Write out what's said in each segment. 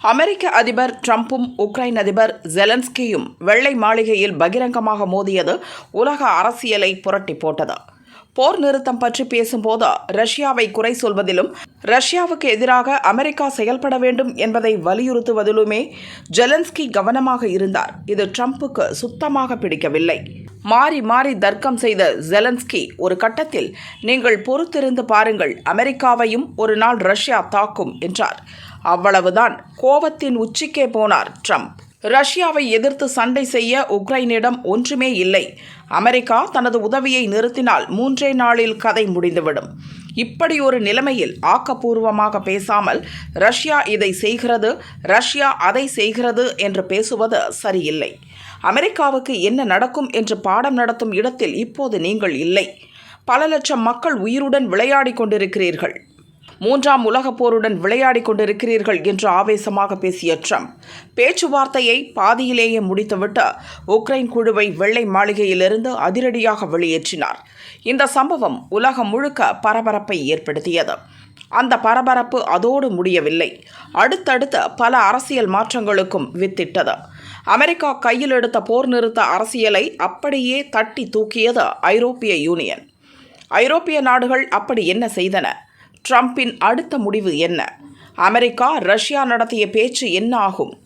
அமெரிக்க அதிபர் ட்ரம்பும் உக்ரைன் அதிபர் ஜெலன்ஸ்கியும் வெள்ளை மாளிகையில் பகிரங்கமாக மோதியது உலக அரசியலை புரட்டி போட்டது. போர் நிறுத்தம் பற்றி பேசும்போது ரஷ்யாவை குறை சொல்வதிலும் ரஷ்யாவுக்கு எதிராக அமெரிக்கா செயல்பட வேண்டும் என்பதை வலியுறுத்துவதிலுமே ஜெலன்ஸ்கி கவனமாக இருந்தார். இது ட்ரம்புக்கு சுத்தமாக பிடிக்கவில்லை. மாறி மாறி தர்க்கம் செய்த ஜெலன்ஸ்கி ஒரு கட்டத்தில் நீங்கள் பொறுத்திருந்து பாருங்கள் அமெரிக்காவையும் ஒரு நாள் ரஷ்யா தாக்கும் என்றார். அவ்வளவுதான். கோபத்தின் உச்சிக்கே போனார் ட்ரம்ப். ரஷ்யாவை எதிர்த்து சண்டை செய்ய உக்ரைனிடம் ஒன்றுமே இல்லை. அமெரிக்கா தனது உதவியை நிறுத்தினால் மூன்றே நாளில் கதை முடிந்துவிடும். இப்படி ஒரு நிலைமையில் ஆக்கப்பூர்வமாக பேசாமல் ரஷ்யா இதை செய்கிறது ரஷ்யா அதை செய்கிறது என்று பேசுவது சரியில்லை. அமெரிக்காவுக்கு என்ன நடக்கும் என்று பாடம் நடத்தும் இடத்தில் இப்போது நீங்கள் இல்லை. பல லட்சம் மக்கள் உயிருடன் விளையாடிக் கொண்டிருக்கிறீர்கள். மூன்றாம் உலகப் போருடன் விளையாடிக் கொண்டிருக்கிறீர்கள் என்று ஆவேசமாக பேசிய ட்ரம்ப் பேச்சுவார்த்தையை பாதியிலேயே முடித்துவிட்டு உக்ரைன் குழுவை வெள்ளை மாளிகையிலிருந்து அதிரடியாக வெளியேற்றினார். இந்த சம்பவம் உலகம் முழுக்க பரபரப்பை ஏற்படுத்தியது. அந்த பரபரப்பு அதோடு முடியவில்லை. அடுத்தடுத்த பல அரசியல் மாற்றங்களுக்கும் வித்திட்டது. அமெரிக்கா கையில் எடுத்த போர் நிறுத்த அரசியலை அப்படியே தட்டி தூக்கியது ஐரோப்பிய யூனியன். ஐரோப்பிய நாடுகள் அப்படி என்ன செய்தன? ட்ரம்பின் அடுத்த முடிவு என்ன? அமெரிக்கா ரஷ்யா நடத்திய பேச்சு என்ன ஆகும்?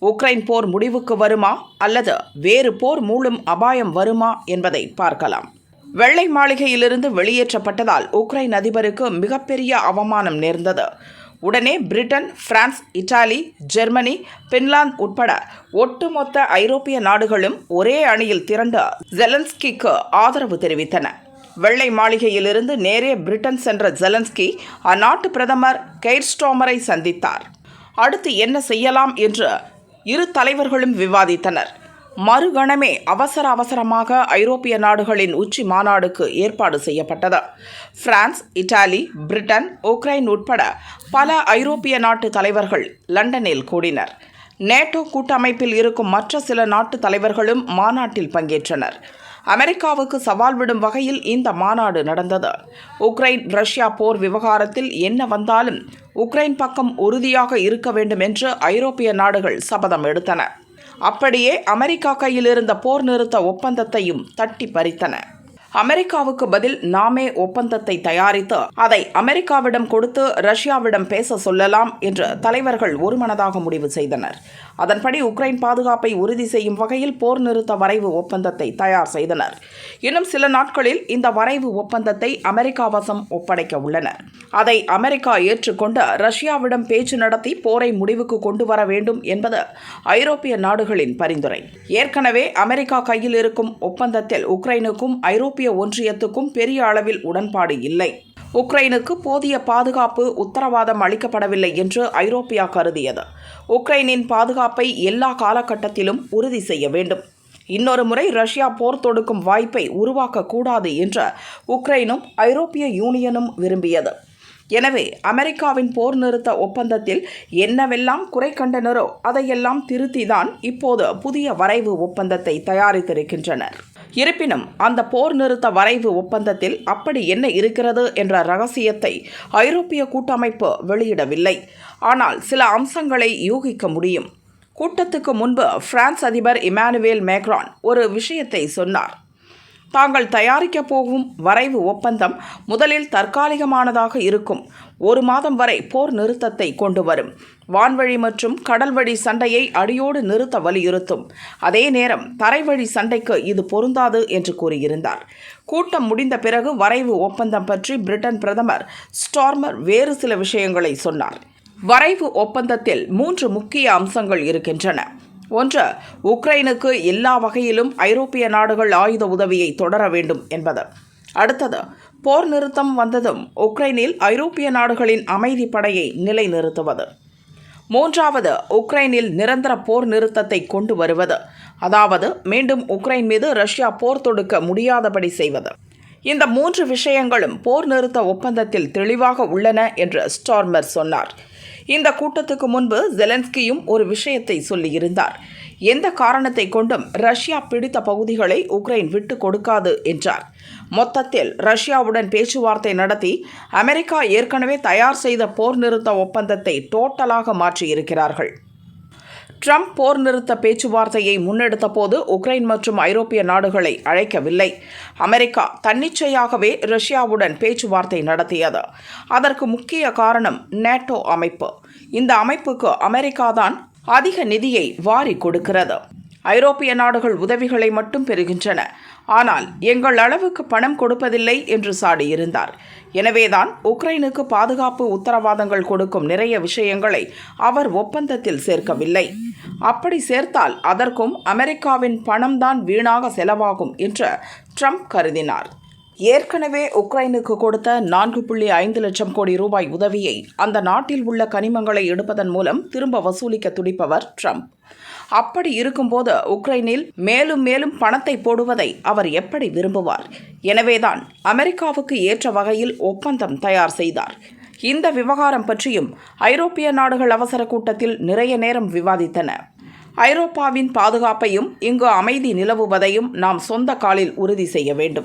உக்ரைன் போர் முடிவுக்கு வருமா? அல்லது வேறு போர் மூலம் அபாயம் வருமா? என்பதை பார்க்கலாம். வெள்ளை மாளிகையிலிருந்து வெளியேற்றப்பட்டதால் உக்ரைன் அதிபருக்கு மிகப்பெரிய அவமானம் நேர்ந்தது. உடனே Britain France Italy Germany Finland உட்பட ஒட்டுமொத்த ஐரோப்பிய நாடுகளும் ஒரே அணியில் திரண்டு ஜெலன்ஸ்கிக்கு ஆதரவு தெரிவித்தன. வெள்ளை மாளிகையிலிருந்து நேரே பிரிட்டன் சென்ற ஜெலன்ஸ்கி அந்நாட்டு பிரதமர் கெய்ர்ஸ்டோமரை சந்தித்தார். அடுத்து என்ன செய்யலாம் என்று இரு தலைவர்களும் விவாதித்தனர். மறுகணமே அவசர அவசரமாக ஐரோப்பிய நாடுகளின் உச்சி மாநாடுக்கு ஏற்பாடு செய்யப்பட்டது. பிரான்ஸ் இத்தாலி பிரிட்டன் உக்ரைன் உட்பட பல ஐரோப்பிய நாட்டு தலைவர்கள் லண்டனில் கூடினர். நேட்டோ கூட்டமைப்பில் இருக்கும் மற்ற சில நாட்டு தலைவர்களும் மாநாட்டில் பங்கேற்றனர். அமெரிக்காவுக்கு சவால் விடும் வகையில் இந்த மாநாடு நடந்தது. உக்ரைன் ரஷ்யா போர் விவகாரத்தில் என்ன வந்தாலும் உக்ரைன் பக்கம் உறுதியாக இருக்க வேண்டும் என்று ஐரோப்பிய நாடுகள் சபதம் எடுத்தன. அப்படியே அமெரிக்கா கையில் இருந்த போர் நிறுத்த ஒப்பந்தத்தையும் தட்டி பறித்தன. அமெரிக்காவுக்கு பதில் நாமே ஒப்பந்தத்தை தயாரித்து அதை அமெரிக்காவிடம் கொடுத்து ரஷ்யாவிடம் பேச சொல்லலாம் என்று தலைவர்கள் ஒருமனதாக முடிவு செய்தனர். அதன்படி உக்ரைன் பாதுகாப்பை உறுதி செய்யும் வகையில் போர் நிறுத்த வரைவு ஒப்பந்தத்தை தயார் செய்தனர். இன்னும் சில நாட்களில் இந்த வரைவு ஒப்பந்தத்தை அமெரிக்கா வசம் ஒப்படைக்க உள்ளனர் அதை அமெரிக்கா ஏற்றுக்கொண்டு ரஷ்யாவிடம் பேச்சு நடத்தி போரை முடிவுக்கு கொண்டு வர வேண்டும் என்பது ஐரோப்பிய நாடுகளின் பரிந்துரை. ஏற்கனவே அமெரிக்கா கையில் இருக்கும் ஒப்பந்தத்தில் உக்ரைனுக்கும் ஐரோப்பிய ஒன்றியத்துக்கும் பெரிய அளவில் உடன்பாடு இல்லை. உக்ரைனுக்கு போதிய பாதுகாப்பு உத்தரவாதம் அளிக்கப்படவில்லை என்று ஐரோப்பியா கருதியது. உக்ரைனின் பாதுகாப்பை எல்லா காலகட்டத்திலும் உறுதி செய்ய வேண்டும். இன்னொரு முறை ரஷ்யா போர் தொடுக்கும் வாய்ப்பை உருவாக்கக்கூடாது என்று உக்ரைனும் ஐரோப்பிய யூனியனும் விரும்பியது. எனவே அமெரிக்காவின் போர் நிறுத்த ஒப்பந்தத்தில் என்னவெல்லாம் குறை கண்டனரோ அதையெல்லாம் திருத்திதான் இப்போது புதிய வரைவு ஒப்பந்தத்தை தயாரித்திருக்கின்றனர். இருப்பினும் அந்த போர் நிறுத்த வரைவு ஒப்பந்தத்தில் அப்படி என்ன இருக்கிறது என்ற ரகசியத்தை ஐரோப்பிய கூட்டமைப்பு வெளியிடவில்லை. ஆனால் சில அம்சங்களை யூகிக்க முடியும். கூட்டத்துக்கு முன்பு பிரான்ஸ் அதிபர் இமானுவேல் மேக்ரான் ஒரு விஷயத்தை சொன்னார். தாங்கள் தயாரிக்கப் போகும் வரைவு ஒப்பந்தம் முதலில் தற்காலிகமானதாக இருக்கும். ஒரு மாதம் வரை போர் நிறுத்தத்தை கொண்டு வரும். வான்வழி மற்றும் கடல்வழி சண்டையை அடியோடு நிறுத்த வலியுறுத்தும். அதே நேரம் தரைவழி சண்டைக்கு இது பொருந்தாது என்று கூறியிருந்தார். கூட்டம் முடிந்த பிறகு வரைவு ஒப்பந்தம் பற்றி பிரிட்டன் பிரதமர் ஸ்டார்மர் வேறு சில விஷயங்களை சொன்னார். வரைவு ஒப்பந்தத்தில் மூன்று முக்கிய அம்சங்கள் இருக்கின்றன. ஒன்று உக்ரைனுக்கு எல்லா வகையிலும் ஐரோப்பிய நாடுகள் ஆயுத உதவியை தொடர வேண்டும் என்பது. அடுத்தது போர் நிறுத்தம் வந்ததும் உக்ரைனில் ஐரோப்பிய நாடுகளின் அமைதி படையை நிலைநிறுத்துவது. மூன்றாவது உக்ரைனில் நிரந்தர போர் நிறுத்தத்தை கொண்டு வருவது. அதாவது மீண்டும் உக்ரைன் மீது ரஷ்யா போர் தொடுக்க முடியாதபடி செய்வது. இந்த மூன்று விஷயங்களும் போர் நிறுத்த ஒப்பந்தத்தில் தெளிவாக உள்ளன என்று ஸ்டார்மர் சொன்னார். இந்த கூட்டத்துக்கு முன்பு ஜெலன்ஸ்கியும் ஒரு விஷயத்தை சொல்லியிருந்தார். எந்த காரணத்தை கொண்டும் ரஷ்யா பிடித்த பகுதிகளை உக்ரைன் விட்டு கொடுக்காது என்றார். மொத்தத்தில் ரஷ்யாவுடன் பேச்சுவார்த்தை நடத்தி அமெரிக்கா ஏற்கனவே தயார் செய்த போர் நிறுத்த ஒப்பந்தத்தை டோட்டலாக மாற்றியிருக்கிறார்கள். ட்ரம்ப் போர் நிறுத்த பேச்சுவார்த்தையை முன்னெடுத்த போது உக்ரைன் மற்றும் ஐரோப்பிய நாடுகளை அழைக்கவில்லை. அமெரிக்கா தன்னிச்சையாகவே ரஷ்யாவுடன் பேச்சுவார்த்தை நடத்தியது. அதற்கு முக்கிய காரணம் நேட்டோ அமைப்பு. இந்த அமைப்புக்கு அமெரிக்கா தான் அதிக நிதியை வாரி கொடுக்கிறது. ஐரோப்பிய நாடுகள் உதவிகளை மட்டும் பெறுகின்றன. ஆனால் எங்கள் அளவுக்கு பணம் கொடுப்பதில்லை என்று சாடியிருந்தார். எனவேதான் உக்ரைனுக்கு பாதுகாப்பு உத்தரவாதங்கள் கொடுக்கும் நிறைய விஷயங்களை அவர் ஒப்பந்தத்தில் சேர்க்கவில்லை. அப்படி சேர்த்தால் அதற்கும் அமெரிக்காவின் பணம்தான் வீணாக செலவாகும் என்று ட்ரம்ப் கருதினார். ஏற்கனவே உக்ரைனுக்கு கொடுத்த நான்கு புள்ளி ஐந்து லட்சம் கோடி ரூபாய் உதவியை அந்த நாட்டில் உள்ள கனிமங்களை எடுப்பதன் மூலம் திரும்ப வசூலிக்க துடிப்பவர் ட்ரம்ப். அப்படி இருக்கும்போது உக்ரைனில் மேலும் மேலும் பணத்தை போடுவதை அவர் எப்படி விரும்புவார்? எனவேதான் அமெரிக்காவுக்கு ஏற்ற வகையில் ஒப்பந்தம் தயார் செய்தார். இந்த விவகாரம் பற்றியும் ஐரோப்பிய நாடுகள் அவசர கூட்டத்தில் நிறைய நேரம் விவாதித்தன. ஐரோப்பாவின் பாதுகாப்பையும் இங்கு அமைதி நிலவுவதையும் நாம் சொந்த காலில் உறுதி செய்ய வேண்டும்.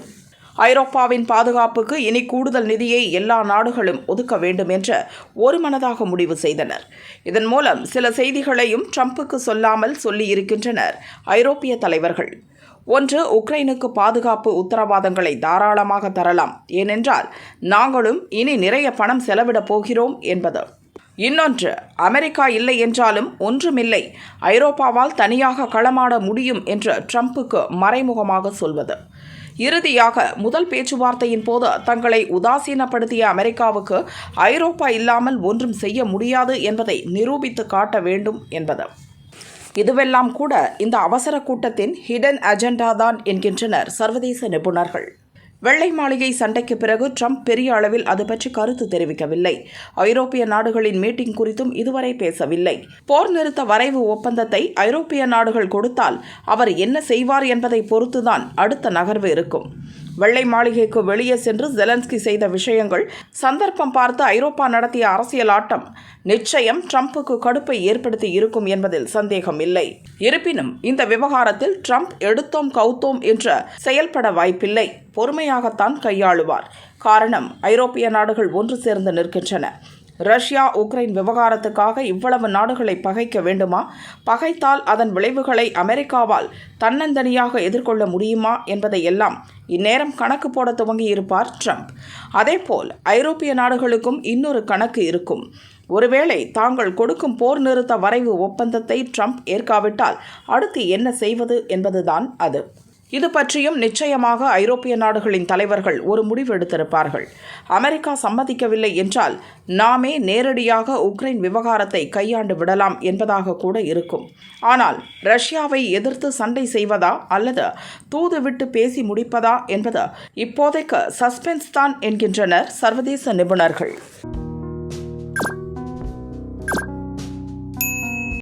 ஐரோப்பாவின் பாதுகாப்புக்கு இனி கூடுதல் நிதியை எல்லா நாடுகளும் ஒதுக்க வேண்டும் என்று ஒருமனதாக முடிவு செய்தனர். இதன் மூலம் சில செய்திகளையும் ட்ரம்புக்கு சொல்லாமல் சொல்லியிருக்கின்றனர் ஐரோப்பிய தலைவர்கள். ஒன்று உக்ரைனுக்கு பாதுகாப்பு உத்தரவாதங்களை தாராளமாக தரலாம். ஏனென்றால் நாங்களும் இனி நிறைய பணம் செலவிடப் போகிறோம் என்பது. இன்னொன்று அமெரிக்கா இல்லை என்றாலும் ஒன்றுமில்லை. ஐரோப்பாவால் தனியாக களமாட முடியும் என்று ட்ரம்புக்கு மறைமுகமாக சொல்வது. இறுதியாக முதல் பேச்சுவார்த்தையின் போது தங்களை உதாசீனப்படுத்திய அமெரிக்காவுக்கு ஐரோப்பா இல்லாமல் ஒன்றும் செய்ய முடியாது என்பதை நிரூபித்து காட்ட வேண்டும் என்பது. இதுவெல்லாம் கூட இந்த அவசர கூட்டத்தின் ஹிடன் அஜெண்டா தான் என்கின்றனர் சர்வதேச நிபுணர்கள். வெள்ளை மாளிகை சண்டைக்கு பிறகு ட்ரம்ப் பெரிய அளவில் அது பற்றி கருத்து தெரிவிக்கவில்லை. ஐரோப்பிய நாடுகளின் மீட்டிங் குறித்தும் இதுவரை பேசவில்லை. போர் நிறுத்த வரைவு ஒப்பந்தத்தை ஐரோப்பிய நாடுகள் கொடுத்தால் அவர் என்ன செய்வார் என்பதை பொறுத்துதான் அடுத்த நகர்வு இருக்கும். வெள்ளை மாளிகைக்கு வெளியே சென்று ஜெலன்ஸ்கி செய்த விஷயங்கள் சந்தர்ப்பம் பார்த்து ஐரோப்பா நடத்திய அரசியல் ஆட்டம் நிச்சயம் ட்ரம்புக்கு கடுப்பை ஏற்படுத்தி இருக்கும் என்பதில் சந்தேகம் இல்லை. இருப்பினும் இந்த விவகாரத்தில் ட்ரம்ப் எடுத்தோம் கவுத்தோம் என்ற செயல்பட வாய்ப்பில்லை. பொறுமையாகத்தான் கையாளுவார். காரணம் ஐரோப்பிய நாடுகள் ஒன்று சேர்ந்து நிற்கின்றன. ரஷ்யா உக்ரைன் விவகாரத்துக்காக இவ்வளவு நாடுகளை பகைக்க வேண்டுமா? பகைத்தால் அதன் விளைவுகளை அமெரிக்காவால் தன்னந்தனியாக எதிர்கொள்ள முடியுமா என்பதை எல்லாம் இந்நேரம் கணக்கு போட துவங்கியிருப்பார் ட்ரம்ப். அதேபோல் ஐரோப்பிய நாடுகளுக்கும் இன்னொரு கணக்கு இருக்கும். ஒருவேளை தாங்கள் கொடுக்கும் போர் நிறுத்த வரைவு ஒப்பந்தத்தை ட்ரம்ப் ஏற்காவிட்டால் அடுத்து என்ன செய்வது என்பதுதான் அது. இது பற்றியும் நிச்சயமாக ஐரோப்பிய நாடுகளின் தலைவர்கள் ஒரு முடிவு எடுத்திருப்பார்கள். அமெரிக்கா சம்மதிக்கவில்லை என்றால் நாமே நேரடியாக உக்ரைன் விவகாரத்தை கையாண்டு விடலாம் என்பதாக கூட இருக்கும். ஆனால் ரஷ்யாவை எதிர்த்து சண்டை செய்வதா அல்லது தூது விட்டு பேசி முடிப்பதா என்பது இப்போதைக்கு சஸ்பென்ஸ் தான் என்கின்றனர் சர்வதேச நிபுணர்கள்.